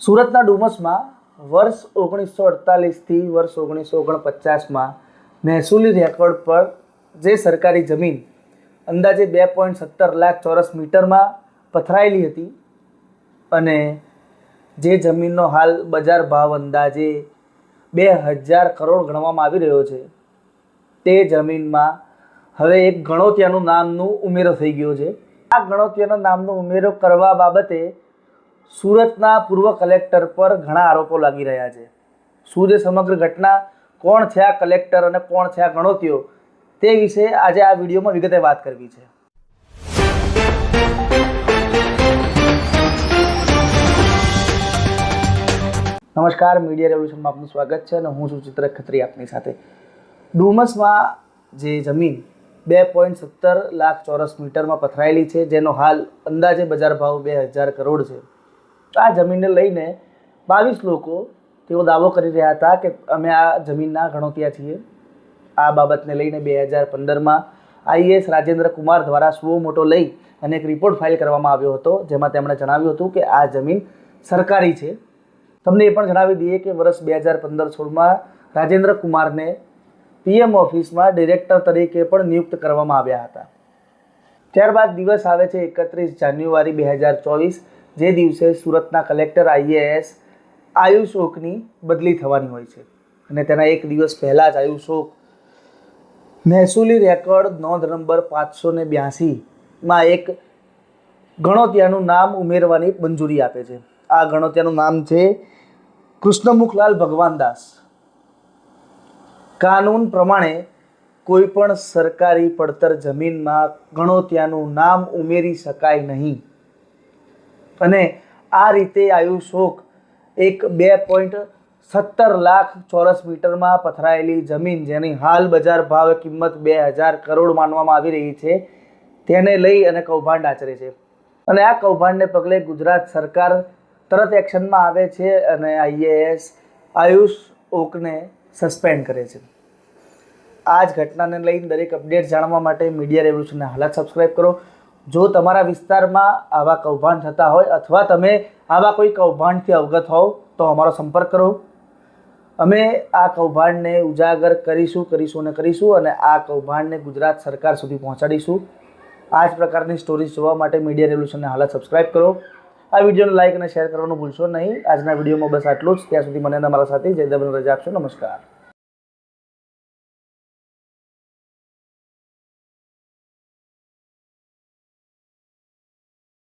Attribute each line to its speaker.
Speaker 1: સુરતના ડુમસમાં વર્ષ ઓગણીસો અડતાલીસથી વર્ષ ઓગણીસો ઓગણપચાસમાં મહેસૂલી રેકોર્ડ પર જે સરકારી જમીન અંદાજે બે પોઈન્ટ સત્તર લાખ ચોરસ મીટરમાં પથરાયેલી હતી અને જે જમીનનો હાલ બજાર ભાવ અંદાજે બે હજાર કરોડ ગણવામાં આવી રહ્યો છે, તે જમીનમાં હવે એક ગણોતિયાનું નામનું ઉમેરો થઈ ગયો છે. આ ગણોતિયાના નામનો ઉમેરો કરવા બાબતે સુરતના પૂર્વ કલેક્ટર પર ઘણા આરોપો લાગી રહ્યા છે. શું જે સમગ્ર ઘટના, કોણ છે આ કલેક્ટર અને કોણ છે આ ગણોતીઓ, તે વિશે આજે આ વિડીયોમાં વિગતે વાત કરવી છે. નમસ્કાર, મીડિયા રેવલ્યુશનમાં આપનું સ્વાગત છે અને હું છું ચિત્ર ખત્રી આપની સાથે. ડુમસમાં જે જમીન બે પોઈન્ટ સત્તર લાખ ચોરસ મીટરમાં પથરાયેલી છે, જેનો હાલ અંદાજે બજાર ભાવ બે હજાર કરોડ છે. આ જમીનને લઈને બાવીસ લોકો તેઓ દાવો કરી રહ્યા હતા કે અમે આ જમીનના ગણોતિયા છીએ. આ બાબતને લઈને બે હજાર પંદરમાં આઈએસ રાજેન્દ્ર કુમાર દ્વારા સુઓ મોટો લઈ અને એક રિપોર્ટ ફાઇલ કરવામાં આવ્યો હતો, જેમાં તેમણે જણાવ્યું હતું કે આ જમીન સરકારી છે. તમને એ પણ જણાવી દઈએ કે વર્ષ બે હજાર પંદર સોળમાં રાજેન્દ્ર કુમારને પીએમ ઓફિસમાં ડિરેક્ટર તરીકે પણ નિયુક્ત કરવામાં આવ્યા હતા. ત્યારબાદ દિવસ આવે છે એકત્રીસ જાન્યુઆરી બે હજાર ચોવીસ જે દિવસે સુરતના કલેક્ટર આઈએએસ આયુષોકની બદલી થવાની હોય છે. અને તેના એક દિવસ પહેલાં જ આયુષોક મહેસૂલી રેકોર્ડ નોંધ નંબર પાંચસો ને બ્યાસીમાં એક ગણોતિયાનું નામ ઉમેરવાની મંજૂરી આપે છે. આ ગણોતિયાનું નામ છે કૃષ્ણમુખલાલ ભગવાનદાસ. કાનૂન પ્રમાણે કોઈ પણ સરકારી પડતર જમીનમાં ગણોતિયાનું નામ ઉમેરી શકાય નહીં. અને આ રીતે આયુષોક એક બે પોઈન્ટ સત્તર લાખ ચોરસ મીટરમાં પથરાયેલી જમીન જેની હાલ બજાર ભાવ કિંમત બે હજાર કરોડ માનવામાં આવી રહી છે, તેને લઈ અને કૌભાંડ આચરે છે. અને આ કૌભાંડને પગલે ગુજરાત સરકાર તરત એક્શનમાં આવે છે અને આઈએએસ આયુષ ઓકને સસ્પેન્ડ કરે છે. આ જ ઘટનાને લઈને દરેક અપડેટ જાણવા માટે મીડિયા રેવલ્યુશનને હાલત સબસ્ક્રાઈબ કરો. જો તમારા વિસ્તારમાં આવા કૌભાંડ થતા હોય અથવા તમે આવા કોઈ કૌભાંડથી અવગત હોવ, તો અમારો સંપર્ક કરો. અમે આ કૌભાંડને ઉજાગર કરીશું કરીશું અને કરીશું અને આ કૌભાંડને ગુજરાત સરકાર સુધી પહોંચાડીશું. આ જ પ્રકારની સ્ટોરીઝ જોવા માટે મીડિયા રેવલ્યુશનને હાલત સબસ્ક્રાઈબ કરો. આ વિડીયોને લાઇક અને શેર કરવાનું ભૂલશો નહીં. આજના વિડીયોમાં બસ આટલું જ. ત્યાં સુધી મને અને મારા સાથે જયદેવન રજા આપશો. નમસ્કાર.